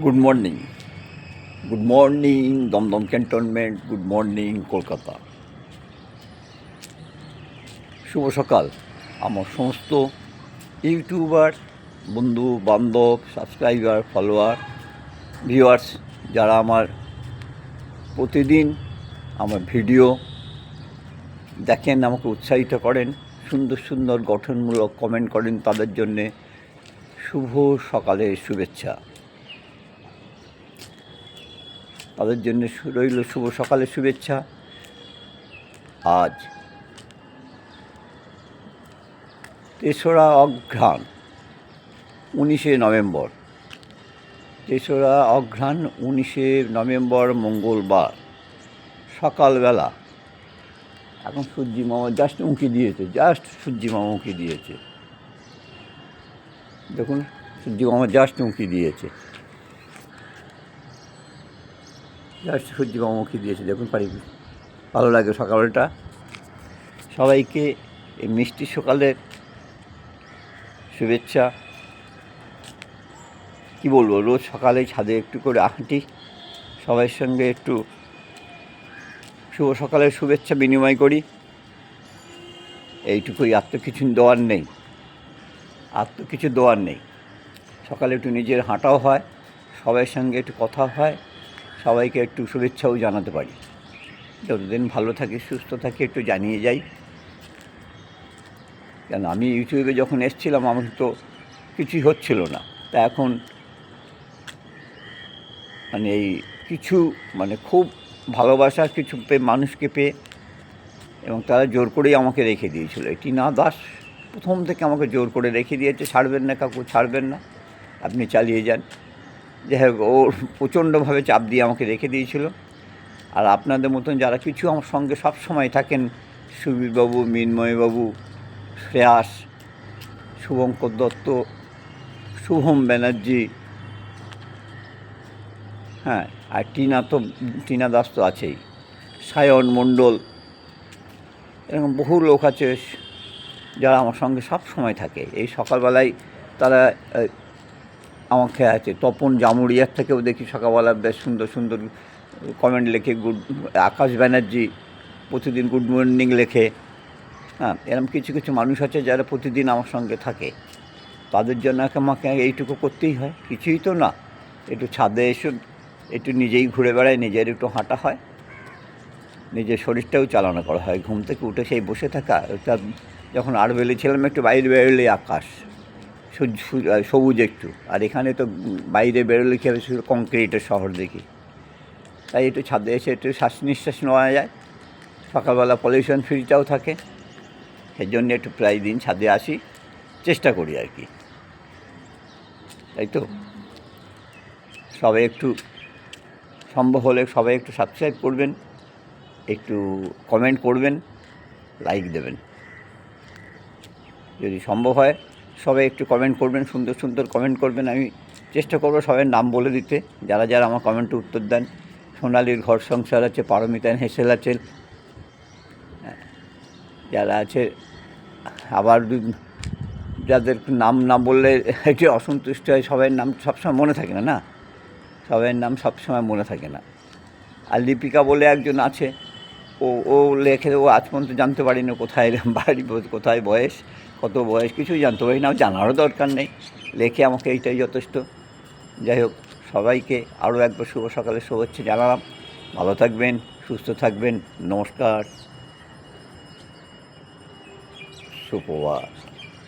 Good morning good morning Dumdum cantonment good morning Kolkata শুভ সকাল। আমার সমস্ত ইউটিউবার, বন্ধু, বান্ধব, সাবস্ক্রাইবার, ফলোয়ার, ভিউয়ার্স, যারা আমার প্রতিদিন আমার ভিডিও দেখেন, আমাকে উৎসাহিত করেন, সুন্দর সুন্দর গঠনমূলক কমেন্ট করেন, তাদের জন্যে শুভ সকালের শুভেচ্ছা। তাদের জন্য রইল শুভ সকালের শুভেচ্ছা। আজ তেসরা অঘ্রাণ, উনিশে নভেম্বর। তেসরা অঘ্রাণ, উনিশে নভেম্বর, মঙ্গলবার, সকালবেলা। এখন সূর্যি মামা জাস্ট উঁকি দিয়েছে জাস্ট সূর্যি মামা উঁকি দিয়েছে। দেখুন, সূর্যি মামা জাস্ট উঁকি দিয়েছে। জাস্ট সূর্যি মামা উঁকি দিয়েছে। দেখুন পারি ভালো লাগে সকালটা। সবাইকে এই মিষ্টি সকালের শুভেচ্ছা। কি বলব, রোজ সকালে ছাদে একটু করে হাঁটি। সবার সঙ্গে একটু শুভ সকালের শুভেচ্ছা বিনিময় করি। এইটুকুই, আর তো কিছু দেওয়ার নেই। আর তো কিছু দেওয়ার নেই। সকালে একটু নিজের হাঁটাও হয় সবার সঙ্গে একটু কথা হয়। সবাইকে একটু শুভেচ্ছাও জানাতে পারি। যতদিন ভালো থাকি, সুস্থ থাকি, একটু জানিয়ে যাই। কেন, আমি ইউটিউবে যখন এসছিলাম, আমার তো কিছুই হচ্ছিল না। তা এখন মানে এই কিছু মানে খুব ভালোবাসার কিছু পেয়ে মানুষকে পেয়ে এবং তারা জোর করেই আমাকে রেখে দিয়েছিল। এই টিনা দাস প্রথম থেকে আমাকে জোর করে রেখে দিয়েছে, ছাড়বেন না কাকু, ছাড়বেন না। আপনি চালিয়ে যান। যাই হোক ও প্রচণ্ডভাবে চাপ দিয়ে আমাকে রেখে দিয়েছিল। আর আপনাদের মতন যারা কিছু আমার সঙ্গে সব সময় থাকেন, সুবীরবাবু, মিন্ময়বাবু, শ্রেয়াস, শুভঙ্কর দত্ত, শুভম ব্যানার্জি হ্যাঁ আর টিনা তো, টিনা দাস তো আছেই, সায়ন মণ্ডল, এরকম বহু লোক আছে, যারা আমার সঙ্গে সব সময় থাকে। এই সকালবেলায় তারা আমাকে আছে। তপন জামুরিয়ার থেকেও দেখি সকালবেলা বেশ সুন্দর সুন্দর কমেন্ট লেখে গুড আকাশ ব্যানার্জি প্রতিদিন গুড মর্নিং লেখে। হ্যাঁ এরকম কিছু কিছু মানুষ আছে যারা প্রতিদিন আমার সঙ্গে থাকে। তাদের জন্য আমাকে এইটুকু করতেই হয়, কিছুই তো না। একটু ছাদে এসে, একটু নিজেই ঘুরে বেড়ায় নিজের একটু হাঁটা হয়। নিজের শরীরটাও চালনা করা হয়। ঘুম থেকে উঠে সেই বসে থাকা, ওটা যখন আর ছিলাম, একটু বাইরে বেরোলে আকাশ। সবুজ একটু। আর এখানে তো বাইরে বেরোলে কী হবে? শুধু কংক্রিটের শহর দেখি। তাই একটু ছাদে এসে একটু শ্বাস নিঃশ্বাস নেওয়া যায়। সকালবেলা পলিউশন ফ্রিটাও থাকে। সেই জন্য একটু প্রায় দিন ছাদে আসি। চেষ্টা করি আর কি। তাই তো? সবাই একটু সম্ভব হলে সবাই একটু সাবস্ক্রাইব করবেন। একটু কমেন্ট করবেন। লাইক দেবেন। যদি সম্ভব হয় সবাই একটু কমেন্ট করবেন, সুন্দর সুন্দর কমেন্ট করবেন। আমি চেষ্টা করব সবাই নাম বলে দিতে। যারা যারা আমার কমেন্টে উত্তর দেন। সোনালির ঘর সংসার আছে পারমিতান হেসেল আছে। যারা আছে, আবার যাদের নাম না বললে একটু অসন্তুষ্ট হয় সবাই নাম সবসময় মনে থাকে না না? সবাইয়ের নাম সবসময় মনে থাকে না। আর লিপিকা বলে একজন আছে, ও ও লেখে, ও আজ পর্যন্ত জানতে পারি না কোথায়, বাড়ি কোথায়, বয়স। কত বয়স কিছু জানতে পারি না জানারও দরকার নেই। লেখে আমাকে এইটাই যথেষ্ট। যাই হোক, সবাইকে আরও একবার শুভ সকালে শুভেচ্ছা জানালাম। ভালো থাকবেন, সুস্থ থাকবেন। নমস্কার। সুপ্রভাত।